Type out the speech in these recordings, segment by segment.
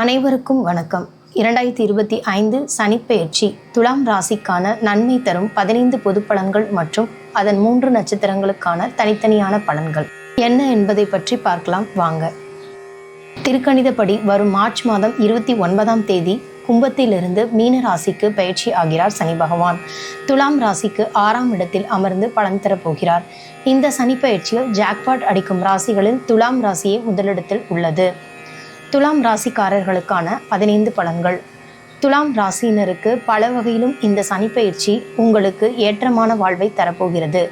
அனைவருக்கும் வணக்கம். இரண்டாயிரத்தி இருபத்தி ஐந்து சனிப்பெயர்ச்சி துலாம் ராசிக்கான நன்மை தரும் பதினைந்து பொது பலன்கள் மற்றும் அதன் மூன்று நட்சத்திரங்களுக்கான தனித்தனியான பலன்கள். என்ன என்பதை பற்றி பார்க்கலாம். வாங்க. திருக்கணிதப்படி வரும் மார்ச் மாதம் இருபத்தி ஒன்பதாம் தேதி கும்பத்திலிருந்து மீன ராசிக்கு பயிற்சி ஆகிறார் சனி பகவான். துலாம் ராசிக்கு ஆறாம் இடத்தில் அமர்ந்து பலன் தரப்போகிறார் இந்த சனி பயிற்சியில் ஜாக்பாட் அடிக்கும் ராசிகளில் துலாம் ராசியே முதலிடத்தில் உள்ளது. துலாம் ராசிக்காரர்களுக்கான பதினைந்து பலன்கள். துலாம் ராசியினருக்கு பல வகையிலும் இந்த சனிப்பயிற்சி உங்களுக்கு ஏற்றமான வாழ்வை தரப்போகிறது.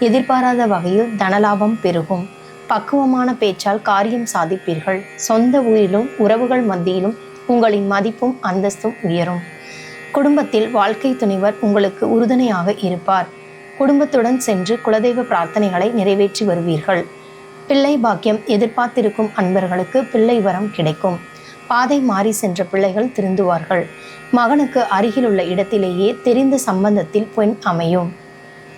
எதிர்பாராத வகையில் தனலாபம் பெருகும். பக்குவமான பேச்சால் காரியம் சாதிப்பீர்கள். சொந்த ஊரிலும் உறவுகள் மத்தியிலும் உங்களின் மதிப்பும் அந்தஸ்தும் உயரும். குடும்பத்தில் வாழ்க்கை துணைவர் உங்களுக்கு உறுதுணையாக இருப்பார். குடும்பத்துடன் சென்று குலதெய்வ பிரார்த்தனைகளை நிறைவேற்றி வருவீர்கள். பிள்ளை பாக்கியம் எதிர்பார்த்திருக்கும் அன்பர்களுக்கு பிள்ளை வரம் கிடைக்கும். பாதை மாறி சென்ற பிள்ளைகள் திருந்துவார்கள். மகனுக்கு அருகிலுள்ள இடத்திலேயே தெரிந்த சம்பந்தத்தில் பெண் அமையும்.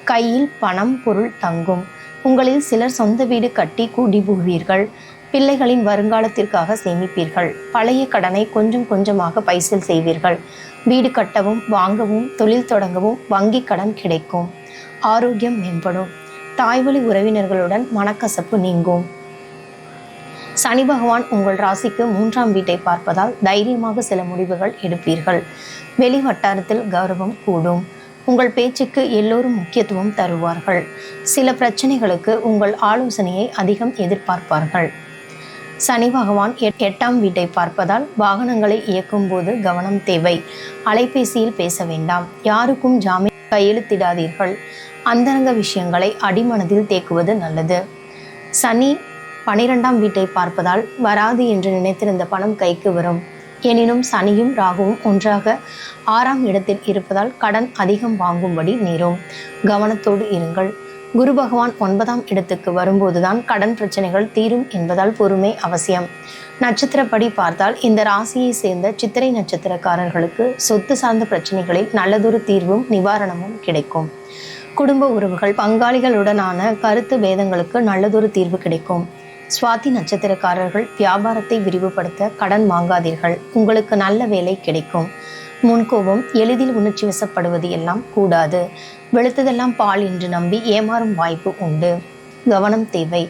கையில் பணம் பொருள் தங்கும். உங்களில் சிலர் சொந்த வீடு கட்டி கூடி புகுவீர்கள். பிள்ளைகளின் வருங்காலத்திற்காக சேமிப்பீர்கள். பழைய கடனை கொஞ்சம் கொஞ்சமாக பைசல் செய்வீர்கள். வீடு கட்டவும் வாங்கவும் தொழில் தொடங்கவும் வங்கி கடன் கிடைக்கும். ஆரோக்கியம் மேம்படும். தாய்வழி உறவினர்களுடன் மனக்கசப்பு நீங்கும். சனி பகவான் உங்கள் ராசிக்கு மூன்றாம் வீட்டை பார்ப்பதால் தைரியமாக சில முடிவுகள் எடுப்பீர்கள். வெளி வட்டாரத்தில் கௌரவம் கூடும். உங்கள் பேச்சுக்கு எல்லோரும் முக்கியத்துவம் தருவார்கள். சில பிரச்சனைகளுக்கு உங்கள் ஆலோசனையை அதிகம் எதிர்பார்ப்பார்கள். சனி பகவான் எட்- எட்டாம் வீட்டை பார்ப்பதால் வாகனங்களை இயக்கும் போது கவனம் தேவை. அலைபேசியில் பேச வேண்டாம். யாருக்கும் ஜாமீன் கையெழுத்திடாதீர்கள் அந்தரங்க விஷயங்களை அடிமனதில் தேக்குவது நல்லது. சனி பனிரெண்டாம் வீட்டை பார்ப்பதால் வராது என்று நினைத்திருந்த பணம் கைக்கு வரும். எனினும் சனியும் ராகுவும் ஒன்றாக ஆறாம் இடத்தில் இருப்பதால் கடன் அதிகம் வாங்கும்படி நேரும். கவனத்தோடு இருங்கள். குரு பகவான் ஒன்பதாம் இடத்துக்கு வரும்போதுதான் கடன் பிரச்சனைகள் தீரும் என்பதால் பொறுமை அவசியம். நட்சத்திரப்படி பார்த்தால் இந்த ராசியை சேர்ந்த சித்திரை நட்சத்திரக்காரர்களுக்கு சொத்து சார்ந்த பிரச்சனைகளில் நல்லதொரு தீர்வும் நிவாரணமும் கிடைக்கும். குடும்ப உறவுகள் பங்காளிகளுடனான கருத்து பேதங்களுக்கு நல்லதொரு தீர்வு கிடைக்கும். சுவாதி நட்சத்திரக்காரர்கள் வியாபாரத்தை விரிவுபடுத்த கடன் வாங்காதீர்கள். உங்களுக்கு நல்ல வேலை கிடைக்கும். முன்கோபம் எளிதில் உணர்ச்சி வசப்படுவது எல்லாம் கூடாது. வெளுத்ததெல்லாம் பால் என்று நம்பி ஏமாறும் வாய்ப்பு உண்டு. கவனம் தேவை.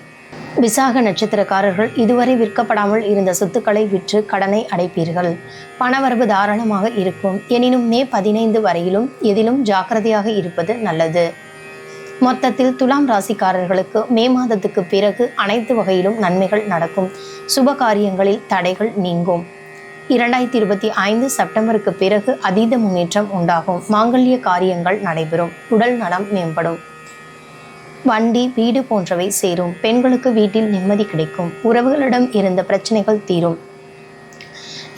விசாக நட்சத்திரக்காரர்கள் இதுவரை விற்கப்படாமல் இருந்த சொத்துக்களை விற்று கடனை அடைப்பீர்கள். பணவரவு தாராளமாக இருக்கும். எனினும் மே பதினைந்து வரையிலும் எதிலும் ஜாக்கிரதையாக இருப்பது நல்லது. மொத்தத்தில் துலாம் ராசிக்காரர்களுக்கு மே மாதத்துக்கு பிறகு அனைத்து வகையிலும் நன்மைகள் நடக்கும். சுப காரியங்களில் தடைகள் நீங்கும். இரண்டாயிரத்தி இருபத்தி ஐந்து செப்டம்பருக்கு பிறகு அதீத முன்னேற்றம் உண்டாகும். மாங்கல்ய காரியங்கள் நடைபெறும். உடல் நலம் மேம்படும். வண்டி வீடு போன்றவை சேரும். பெண்களுக்கு வீட்டில் நிம்மதி கிடைக்கும். உறவுகளிடம் இருந்த பிரச்சனைகள் தீரும்.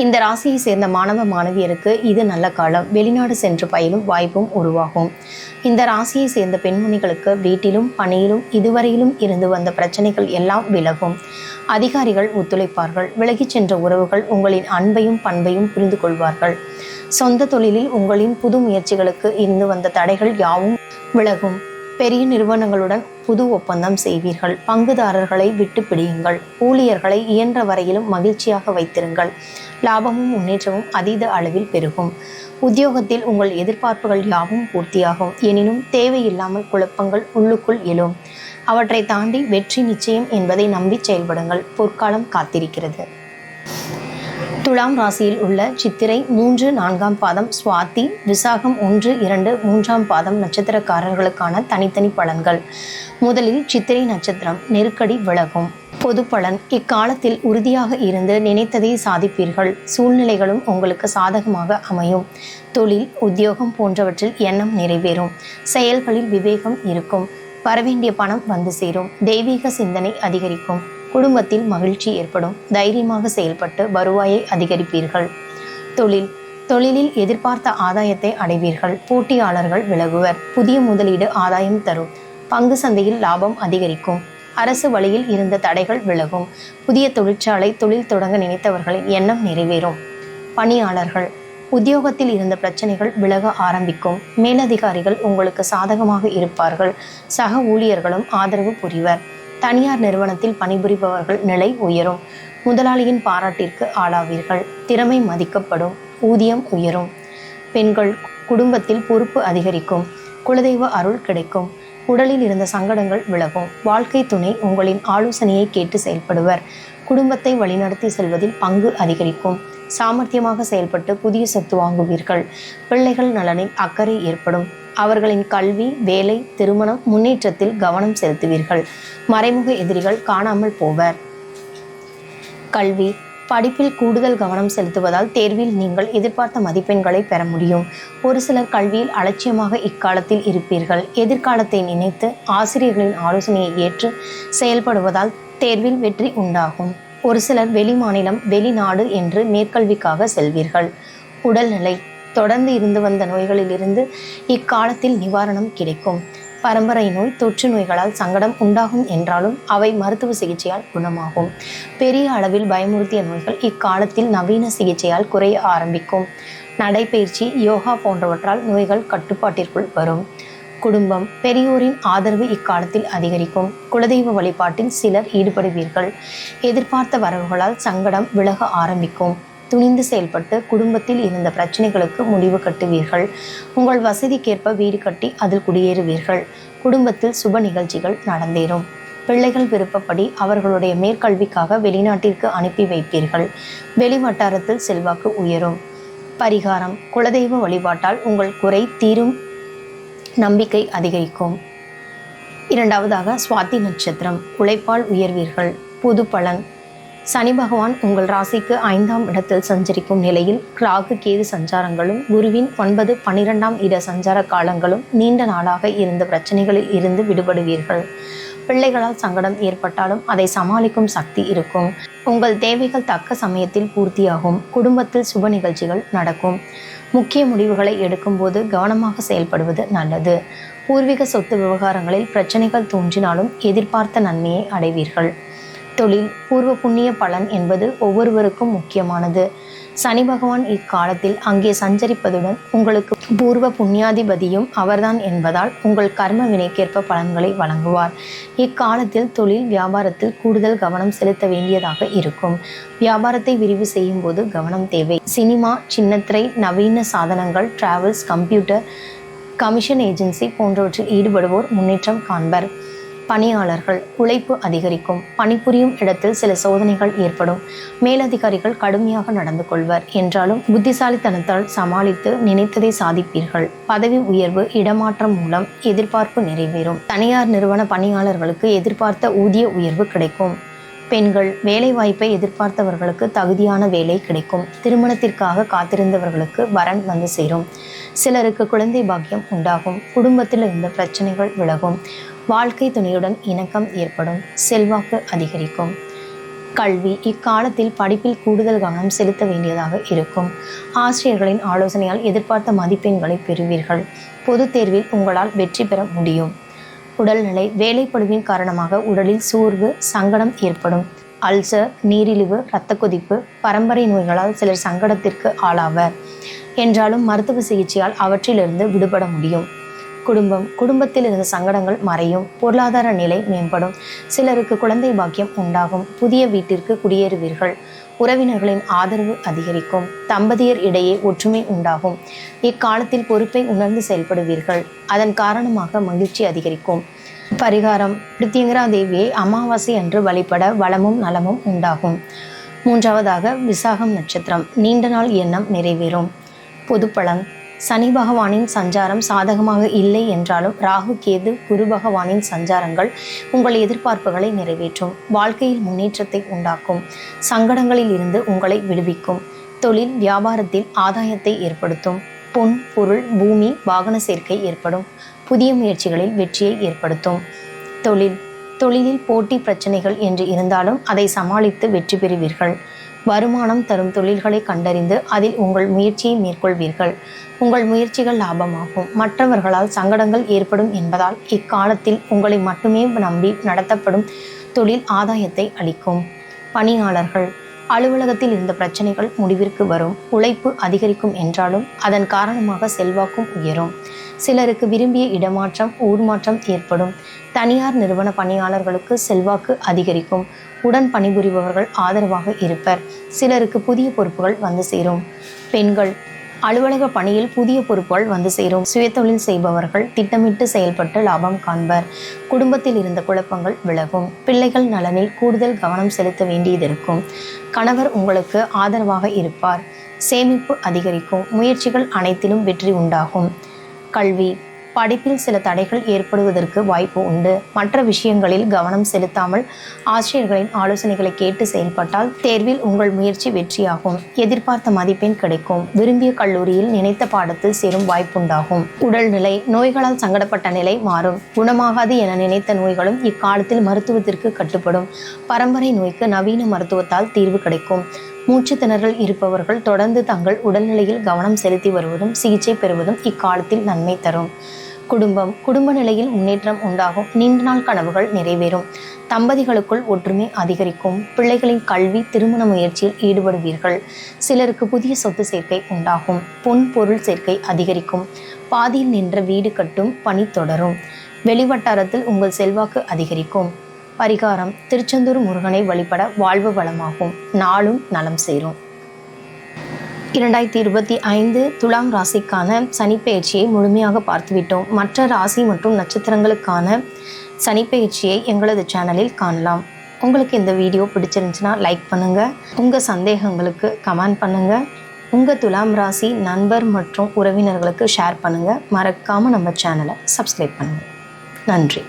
இந்த ராசியை சேர்ந்த மாணவ மாணவியருக்கு இது நல்ல காலம். வெளிநாடு சென்று பயிலும் வாய்ப்பும் உருவாகும். இந்த ராசியை சேர்ந்த பெண்மணிகளுக்கு வீட்டிலும் பணியிலும் இதுவரையிலும் இருந்து வந்த பிரச்சனைகள் எல்லாம் விலகும். அதிகாரிகள் ஒத்துழைப்பார்கள். விலகிச் சென்ற உறவுகள் உங்களின் அன்பையும் பண்பையும் புரிந்து கொள்வார்கள். சொந்த தொழிலில் உங்களின் புது முயற்சிகளுக்கு இருந்து வந்த தடைகள் யாவும் விலகும். பெரிய நிறுவனங்களுடன் புது ஒப்பந்தம் செய்வீர்கள். பங்குதாரர்களை விட்டு பிடியுங்கள். ஊழியர்களை இயன்ற வரையிலும் மகிழ்ச்சியாக வைத்திருங்கள். லாபமும் முன்னேற்றமும் அதீத அளவில் பெருகும். உத்தியோகத்தில் உங்கள் எதிர்பார்ப்புகள் யாவும் பூர்த்தியாகும். எனினும் தேவையில்லாமல் குழப்பங்கள் உள்ளுக்குள் எழும். அவற்றை தாண்டி வெற்றி நிச்சயம் என்பதை நம்பி செயல்படுங்கள். பொற்காலம் காத்திருக்கிறது. துலாம் ராசியில் உள்ள சித்திரை மூன்று நான்காம் பாதம் சுவாதி விசாகம் ஒன்று இரண்டு மூன்றாம் பாதம் நட்சத்திரக்காரர்களுக்கான தனித்தனி பலன்கள். முதலில் சித்திரை நட்சத்திரம் நெருக்கடி விலகும். பொது பலன் இக்காலத்தில் உறுதியாக இருந்து நினைத்ததை சாதிப்பீர்கள். சூழ்நிலைகளும் உங்களுக்கு சாதகமாக அமையும். தொழில் உத்தியோகம் போன்றவற்றில் எண்ணம் நிறைவேறும். செயல்களில் விவேகம் இருக்கும். வரவேண்டிய பணம் வந்து சேரும். தெய்வீக சிந்தனை அதிகரிக்கும். குடும்பத்தில் மகிழ்ச்சி ஏற்படும். தைரியமாக செயல்பட்டு வருவாயை அதிகரிப்பீர்கள். தொழில். தொழிலில் எதிர்பார்த்த ஆதாயத்தை அடைவீர்கள். போட்டியாளர்கள் விலகுவர். புதிய முதலீடு ஆதாயம் தரும். பங்கு சந்தையில் லாபம் அதிகரிக்கும். அரசு வழியில் இருந்த தடைகள் விலகும். புதிய தொழிற்சாலை தொழில் தொடங்க நினைத்தவர்களின் எண்ணம் நிறைவேறும். பணியாளர்கள். உத்தியோகத்தில் இருந்த பிரச்சனைகள் விலக ஆரம்பிக்கும். மேலதிகாரிகள் உங்களுக்கு சாதகமாக இருப்பார்கள். சக ஊழியர்களும் ஆதரவு புரிவர். தனியார் நிறுவனத்தில் பணிபுரிபவர்கள் நிலை உயரும். முதலாளியின் பாராட்டிற்கு ஆளாவீர்கள். திறமை மதிக்கப்படும். ஊதியம் உயரும். பெண்கள் குடும்பத்தில் பொறுப்பு அதிகரிக்கும். குலதெய்வ அருள் கிடைக்கும். உடலில் இருந்த சங்கடங்கள் விலகும். வாழ்க்கை துணை உங்களின் ஆலோசனையை கேட்டு செயல்படுவர். குடும்பத்தை வழிநடத்தி செல்வதில் பங்கு அதிகரிக்கும். சாமர்த்தியமாக செயல்பட்டு புதிய சொத்து வாங்குவீர்கள். பிள்ளைகள் நலனில் அக்கறை ஏற்படும். அவர்களின் கல்வி வேலை திருமணம் முன்னேற்றத்தில் கவனம் செலுத்துவீர்கள். மறைமுக எதிரிகள் காணாமல் போவர். கல்வி படிப்பில் கூடுதல் கவனம் செலுத்துவதால் தேர்வில் நீங்கள் எதிர்பார்த்த மதிப்பெண்களை பெற முடியும். ஒரு சிலர் கல்வியில் அலட்சியமாக இக்காலத்தில் இருப்பீர்கள். எதிர்காலத்தை நினைத்து ஆசிரியர்களின் ஆலோசனையை ஏற்று செயல்படுவதால் தேர்வில் வெற்றி உண்டாகும். ஒரு சிலர் வெளிமாநிலம் வெளிநாடு என்று மேற்கல்விக்காக செல்வீர்கள். உடல்நிலை தொடர்ந்து இருந்து வந்த நோய்களிலிருந்து இக்காலத்தில் நிவாரணம் கிடைக்கும். பரம்பரை நோய் தொற்று நோய்களால் சங்கடம் உண்டாகும் என்றாலும் அவை மருத்துவ சிகிச்சையால் குணமாகும். பெரிய அளவில் பயமுறுத்திய நோய்கள் இக்காலத்தில் நவீன சிகிச்சையால் குறைய ஆரம்பிக்கும். நடைபயிற்சி யோகா போன்றவற்றால் நோய்கள் கட்டுப்பாட்டிற்குள் வரும். குடும்பம் பெரியோரின் ஆதரவு இக்காலத்தில் அதிகரிக்கும். குலதெய்வ வழிபாட்டில் சிலர் ஈடுபடுவீர்கள். எதிர்பார்த்த வரவுகளால் சங்கடம் விலக ஆரம்பிக்கும். துணிந்து செயல்பட்டு குடும்பத்தில் இருந்த பிரச்சனைகளுக்கு முடிவு கட்டுவீர்கள். உங்கள் வசதிக்கேற்ப வீடு கட்டி அதில் குடியேறுவீர்கள். குடும்பத்தில் சுப நிகழ்ச்சிகள் நடந்தேறும். பிள்ளைகள் விருப்பப்படி அவர்களுடைய மேற்கல்விக்காக வெளிநாட்டிற்கு அனுப்பி வைப்பீர்கள். வெளி வட்டாரத்தில் செல்வாக்கு உயரும். பரிகாரம் குலதெய்வ வழிபாட்டால் உங்கள் குறை தீரும். நம்பிக்கை அதிகரிக்கும். இரண்டாவதாக சுவாதி நட்சத்திரம் உழைப்பால் உயர்வீர்கள் புது பலன். சனி பகவான் உங்கள் ராசிக்கு ஐந்தாம் இடத்தில் சஞ்சரிக்கும் நிலையில் ராகு கேது சஞ்சாரங்களும் குருவின் ஒன்பது பனிரெண்டாம் இட சஞ்சார காலங்களும் நீண்ட நாளாக இருந்த பிரச்சனைகளில் இருந்து விடுபடுவீர்கள். பிள்ளைகளால் சங்கடம் ஏற்பட்டாலும் அதை சமாளிக்கும் சக்தி இருக்கும். உங்கள் தேவைகள் தக்க சமயத்தில் பூர்த்தியாகும். குடும்பத்தில் சுப நிகழ்ச்சிகள் நடக்கும். முக்கிய முடிவுகளை எடுக்கும்போது கவனமாக செயல்படுவது நல்லது. பூர்வீக சொத்து விவகாரங்களில் பிரச்சனைகள் தோன்றினாலும் எதிர்பார்த்த நன்மையை அடைவீர்கள். தொழில் பூர்வ புண்ணிய பலன் என்பது ஒவ்வொருவருக்கும் முக்கியமானது. சனி பகவான் இக்காலத்தில் அங்கே சஞ்சரிப்பதுடன் உங்களுக்கு பூர்வ புண்ணியாதிபதியும் அவர்தான் என்பதால் உங்கள் கர்ம வினைக்கேற்ப பலன்களை வழங்குவார். இக்காலத்தில் தொழில் வியாபாரத்தில் கூடுதல் கவனம் செலுத்த வேண்டியதாக இருக்கும். வியாபாரத்தை விரிவு செய்யும் போது கவனம் தேவை. சினிமா சின்னத்திரை நவீன சாதனங்கள் டிராவல்ஸ் கம்ப்யூட்டர் கமிஷன் ஏஜென்சி போன்றவற்றில் ஈடுபடுவோர் முன்னேற்றம் காண்பர். பணியாளர்கள் உழைப்பு அதிகரிக்கும். பணிபுரியும் இடத்தில் சில சோதனைகள் ஏற்படும். மேலதிகாரிகள் கடுமையாக நடந்து கொள்வர். என்றாலும் புத்திசாலித்தனத்தால் சமாளித்து நினைத்ததை சாதிப்பீர்கள். பதவி உயர்வு இடமாற்றம் மூலம் எதிர்பார்ப்பு நிறைவேறும். தனியார் நிறுவன பணியாளர்களுக்கு எதிர்பார்த்த ஊதிய உயர்வு கிடைக்கும். பெண்கள் வேலைவாய்ப்பை எதிர்பார்த்தவர்களுக்கு தகுதியான வேலை கிடைக்கும். திருமணத்திற்காக காத்திருந்தவர்களுக்கு வரன் வந்து சேரும். சிலருக்கு குழந்தை பாக்கியம் உண்டாகும். குடும்பத்தில் இருந்த பிரச்சனைகள் விலகும். வாழ்க்கை துணையுடன் இணக்கம் ஏற்படும். செல்வாக்கு அதிகரிக்கும். கல்வி இக்காலத்தில் படிப்பில் கூடுதல் கவனம் செலுத்த வேண்டியதாக இருக்கும். ஆசிரியர்களின் ஆலோசனையால் எதிர்பார்த்த மதிப்பெண்களை பெறுவீர்கள். பொதுத் தேர்வில் உங்களால் வெற்றி பெற முடியும். உடல்நிலை வேலைப்படுவின் காரணமாக உடலில் சோர்வு சங்கடம் ஏற்படும். அல்சர் நீரிழிவு இரத்த கொதிப்பு பரம்பரை நோய்களால் சிலர் சங்கடத்திற்கு ஆளாவர். என்றாலும் மருத்துவ சிகிச்சையால் அவற்றிலிருந்து விடுபட முடியும். குடும்பம் குடும்பத்தில் இருந்த சங்கடங்கள் மறையும். பொருளாதார நிலை மேம்படும். சிலருக்கு குழந்தை பாக்கியம் உண்டாகும். புதிய வீட்டிற்கு குடியேறுவீர்கள். உறவினர்களின் ஆதரவு அதிகரிக்கும். தம்பதியர் இடையே ஒற்றுமை உண்டாகும். இக்காலத்தில் பொறுப்பை உணர்ந்து செயல்படுவீர்கள். அதன் காரணமாக மகிழ்ச்சி அதிகரிக்கும். பரிகாரம் பிருத்திங்கரா தேவியை அமாவாசை அன்று வழிபட வளமும் நலமும் உண்டாகும். மூன்றாவதாக விசாகம் நட்சத்திரம். நீண்ட நாள் எண்ணம் நிறைவேறும். பொதுப்பலன். சனி பகவானின் சஞ்சாரம் சாதகமாக இல்லை என்றாலும் ராகு கேது குரு பகவானின் சஞ்சாரங்கள் உங்கள் எதிர்பார்ப்புகளை நிறைவேற்றும். வாழ்க்கையில் முன்னேற்றத்தை உண்டாக்கும். சங்கடங்களில் இருந்து உங்களை விடுவிக்கும். தொழில் வியாபாரத்தில் ஆதாயத்தை ஏற்படுத்தும். பொன் பொருள் பூமி வாகன சேர்க்கை ஏற்படும். புதிய முயற்சிகளில் வெற்றியை ஏற்படுத்தும். தொழில் தொழிலில் போட்டி பிரச்சனைகள் என்று இருந்தாலும் அதை சமாளித்து வெற்றி பெறுவீர்கள். வருமானம் தரும் தொழில்களை கண்டறிந்து அதில் உங்கள் முயற்சியை மேற்கொள்வீர்கள். உங்கள் முயற்சிகள் லாபமாகும். மற்றவர்களால் சங்கடங்கள் ஏற்படும் என்பதால் இக்காலத்தில் உங்களை மட்டுமே நம்பி நடத்தப்படும் தொழில் ஆதாயத்தை அளிக்கும். பணியாளர்கள் அலுவலகத்தில் இருந்த பிரச்சனைகள் முடிவிற்கு வரும். உழைப்பு அதிகரிக்கும் என்றாலும் அதன் காரணமாக செல்வாக்கும் உயரும். சிலருக்கு விரும்பிய இடமாற்றம் ஊர் மாற்றம் ஏற்படும். தனியார் நிறுவன பணியாளர்களுக்கு செல்வாக்கு அதிகரிக்கும். உடன் பணிபுரிபவர்கள் ஆதரவாக இருப்பர். சிலருக்கு புதிய பொறுப்புகள் வந்து சேரும். பெண்கள் அலுவலக பணியில் புதிய பொறுப்புகள் வந்து சேரும். சுயதொழில் செய்பவர்கள் திட்டமிட்டு செயல்பட்டு லாபம் காண்பர். குடும்பத்தில் இருந்த குழப்பங்கள் விலகும். பிள்ளைகள் நலனில் கூடுதல் கவனம் செலுத்த வேண்டியதிருக்கும் கணவர் உங்களுக்கு ஆதரவாக இருப்பார். சேமிப்பு அதிகரிக்கும். முயற்சிகள் அனைத்திலும் வெற்றி உண்டாகும். கல்வி. படிப்பில் சில தடைகள் ஏற்படுவதற்கு வாய்ப்பு உண்டு. மற்ற விஷயங்களில் கவனம் செலுத்தாமல் ஆசிரியர்களின் ஆலோசனைகளை கேட்டு செயல்பட்டால் தேர்வில் உங்கள் முயற்சி வெற்றியாகும். எதிர்பார்த்த மதிப்பெண் கிடைக்கும். விரும்பிய கல்லூரியில் நினைத்த பாடத்தில் சேரும் வாய்ப்புண்டாகும். உடல்நிலை நோய்களால் சங்கடப்பட்ட நிலை மாறும். குணமாகாது என நினைத்த நோய்களும் இக்காலத்தில் மருத்துவத்திற்கு கட்டுப்படும். பரம்பரை நோய்க்கு நவீன மருத்துவத்தால் தீர்வு கிடைக்கும். மூச்சுத்திணறல் இருப்பவர்கள் தொடர்ந்து தங்கள் உடல்நிலையில் கவனம் செலுத்தி வருவதும் சிகிச்சை பெறுவதும் இக்காலத்தில் நன்மை தரும். குடும்பம் குடும்ப நிலையில் முன்னேற்றம் உண்டாகும். நீண்ட நாள் கனவுகள் நிறைவேறும். தம்பதிகளுக்குள் ஒற்றுமை அதிகரிக்கும். பிள்ளைகளின் கல்வி திருமண முயற்சியில் ஈடுபடுவீர்கள். சிலருக்கு புதிய சொத்து சேர்க்கை உண்டாகும். பொன் பொருள் சேர்க்கை அதிகரிக்கும். பாதியில் நின்ற வீடு கட்டும் பணி தொடரும். வெளிவட்டாரத்தில் உங்கள் செல்வாக்கு அதிகரிக்கும். பரிகாரம் திருச்செந்தூர் முருகனை வழிபட வாழ்வு வளமாகும். நாளும் நலம் சேரும். இரண்டாயிரத்தி இருபத்தி ஐந்து துலாம் ராசிக்கான சனிப்பெயர்ச்சியை முழுமையாக பார்த்துவிட்டோம். மற்ற ராசி மற்றும் நட்சத்திரங்களுக்கான சனிப்பெயர்ச்சியை எங்களது சேனலில் காணலாம். உங்களுக்கு இந்த வீடியோ பிடிச்சிருந்துச்சுன்னா லைக் பண்ணுங்கள் உங்கள் சந்தேகங்களுக்கு கமெண்ட் பண்ணுங்கள் உங்கள் துலாம் ராசி நண்பர் மற்றும் உறவினர்களுக்கு ஷேர் பண்ணுங்கள் மறக்காமல் நம்ம சேனலை சப்ஸ்கிரைப் பண்ணுங்கள் நன்றி.